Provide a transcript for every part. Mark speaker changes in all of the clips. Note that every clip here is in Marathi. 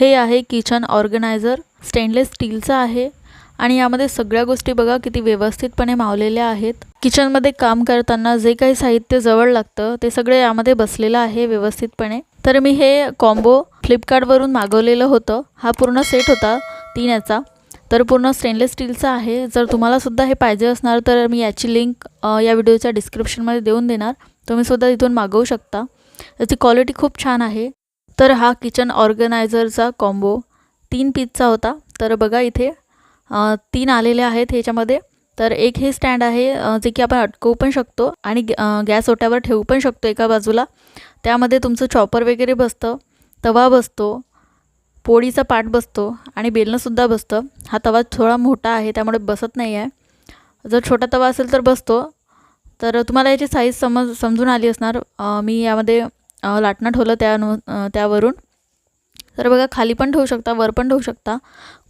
Speaker 1: हे आहे किचन ऑर्गनायझर स्टेनलेस स्टीलचं आहे. आणि यामध्ये सगळ्या गोष्टी बघा किती व्यवस्थितपणे मावलेल्या आहेत. किचनमध्ये काम करताना जे काही साहित्य जवळ लागतं ते सगळे यामध्ये बसलेलं आहे व्यवस्थितपणे. तर मी हे कॉम्बो फ्लिपकार्टवरून मागवलेलं होतं. हा पूर्ण सेट होता तीन याचा तर पूर्ण स्टेनलेस स्टीलचा आहे. जर तुम्हाला सुद्धा हे पाहिजे असणार तर मी याची लिंक या व्हिडिओच्या डिस्क्रिप्शनमध्ये देऊन देणार. तुम्ही सुद्धा इथून मागवू शकता. याची क्वालिटी खूप छान आहे. तर हा किचन ऑर्गनायझरचा कॉम्बो तीन पीसचा होता. तर बघा इथे तीन आलेले आहेत ह्याच्यामध्ये. तर एक हे स्टँड आहे जे की आपण अटकवू पण शकतो आणि गॅस ओट्यावर ठेवू पण शकतो एका बाजूला. त्यामध्ये तुमचं चॉपर वगैरे बसतं तवा बसतो पोळीचा पाट बसतो आणि बेलणंसुद्धा बसतं. हा तवा थोडा मोठा आहे त्यामुळे बसत नाही आहे जर छोटा तवा असेल तर बसतो. तर तुम्हाला याची साईज समज समजून आली असणार. मी यामध्ये लाटणं ठेवलं त्यानु त्यावरून. तर बघा खाली पण ठेवू शकता वर पण ठेवू शकता.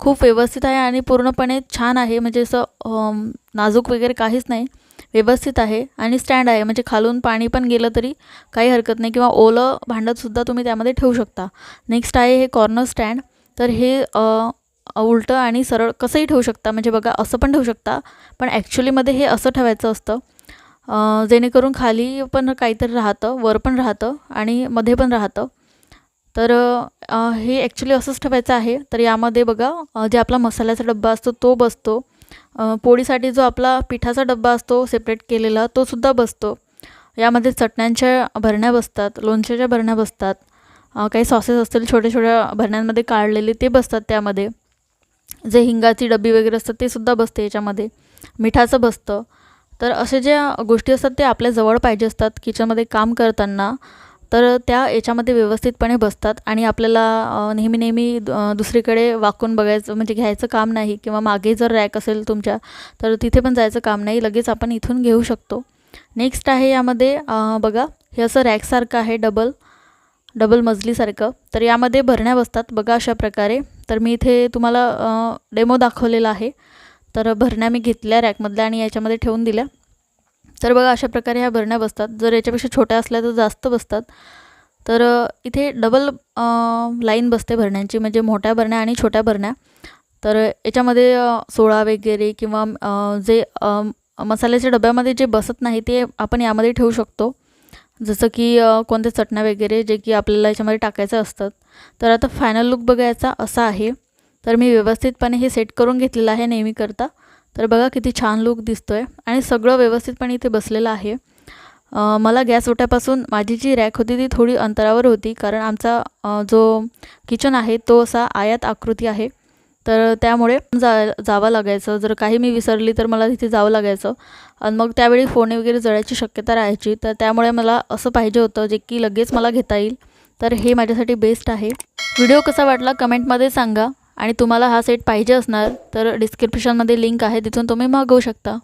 Speaker 1: खूप व्यवस्थित आहे आणि पूर्णपणे छान आहे. म्हणजे असं नाजूक वगैरे काहीच नाही. व्यवस्थित आहे आणि स्टँड आहे. म्हणजे खालून पाणी पण गेलं तरी काही हरकत नाही. किंवा ओलं भांडतसुद्धा तुम्ही त्यामध्ये ठेवू शकता. नेक्स्ट आहे हे कॉर्नर स्टँड. तर हे उलटं आणि सरळ कसंही ठेवू शकता. म्हणजे बघा असं पण ठेवू शकता. पण ॲक्च्युलीमध्ये हे असं ठेवायचं असतं. जेणेकरून खाली पण काहीतरी राहतं वर पण राहतं आणि मध्ये पण राहतं. तर हे ॲक्च्युली असंच ठेवायचं आहे. तर यामध्ये बघा जे आपला मसाल्याचा डब्बा असतो तो बसतो. पोळीसाठी जो आपला पिठाचा डब्बा असतो सेपरेट केलेला तो सुद्धा बसतो. यामध्ये चटण्यांच्या भरण्या बसतात लोणच्याच्या भरण्या बसतात. काही सॉसेस असतील छोट्या छोट्या भरण्यांमध्ये काढलेले ते बसतात त्यामध्ये. जे हिंगाची डबी वगैरे असतात ते सुद्धा बसते याच्यामध्ये. मिठाचं बसतं. तर असे ज्या गोष्टी असतात ते आपल्या जवळ पाहिजे असतात किचनमध्ये काम करताना. तर त्या याच्यामध्ये व्यवस्थितपणे बसतात आणि आपल्याला नेहमी नेहमी दुसरीकडे वाकून बघायचं म्हणजे घ्यायचं काम नाही किंवा मागे जर रॅक असेल तुमच्या तर तिथे पण जायचं काम नाही. लगेच आपण इथून घेऊ शकतो. नेक्स्ट आहे यामध्ये बघा हे असं रॅकसारखं आहे डबल डबल मजलीसारखं. तर यामध्ये भरण्या बसतात बघा अशा प्रकारे. तर मी इथे तुम्हाला डेमो दाखवलेला आहे. तर भरण्या मी घेतल्या रॅकमधल्या आणि याच्यामध्ये ठेवून दिल्या. तर बघा अशा प्रकारे ह्या भरण्या बसतात. जर याच्यापेक्षा छोट्या असल्या तर जास्त बसतात. तर इथे डबल लाईन बसते भरण्यांची म्हणजे मोठ्या भरण्या आणि छोट्या भरण्या तर याच्यामध्ये सोळा वगैरे किंवा जे मसाल्याच्या डब्यामध्ये जे बसत नाही ते आपण यामध्ये ठेवू शकतो. जसं की कोणत्या चटण्या वगैरे जे की आपल्याला याच्यामध्ये टाकायचं असतात. तर आता फायनल लुक बघायचा असा आहे. तर मी व्यवस्थितपणे हे सेट करून घेतलेलं आहे नेहमीकरता. तर बघा किती छान लुक दिसतो आहे आणि सगळं व्यवस्थितपणे इथे बसलेलं आहे. मला गॅस ओट्यापासून माझी जी रॅक होती ती थोडी अंतरावर होती कारण आमचा जो किचन आहे तो असा आयात आकृती आहे. तर त्यामुळे जा जावं लागायचं. जर काही मी विसरली तर मला तिथे जावं लागायचं. आणि मग त्यावेळी फोने वगैरे जळायची शक्यता राहायची. तर त्यामुळे मला असं पाहिजे होतं जे की लगेच मला घेता येईल. तर हे माझ्यासाठी बेस्ट आहे. व्हिडिओ कसा वाटला? कमेंटमध्ये सांगा. आणि तुम्हाला हा सेट पाहिजे असणार तर डिस्क्रिप्शनमध्ये लिंक आहे तिथून तुम्ही मागवू शकता.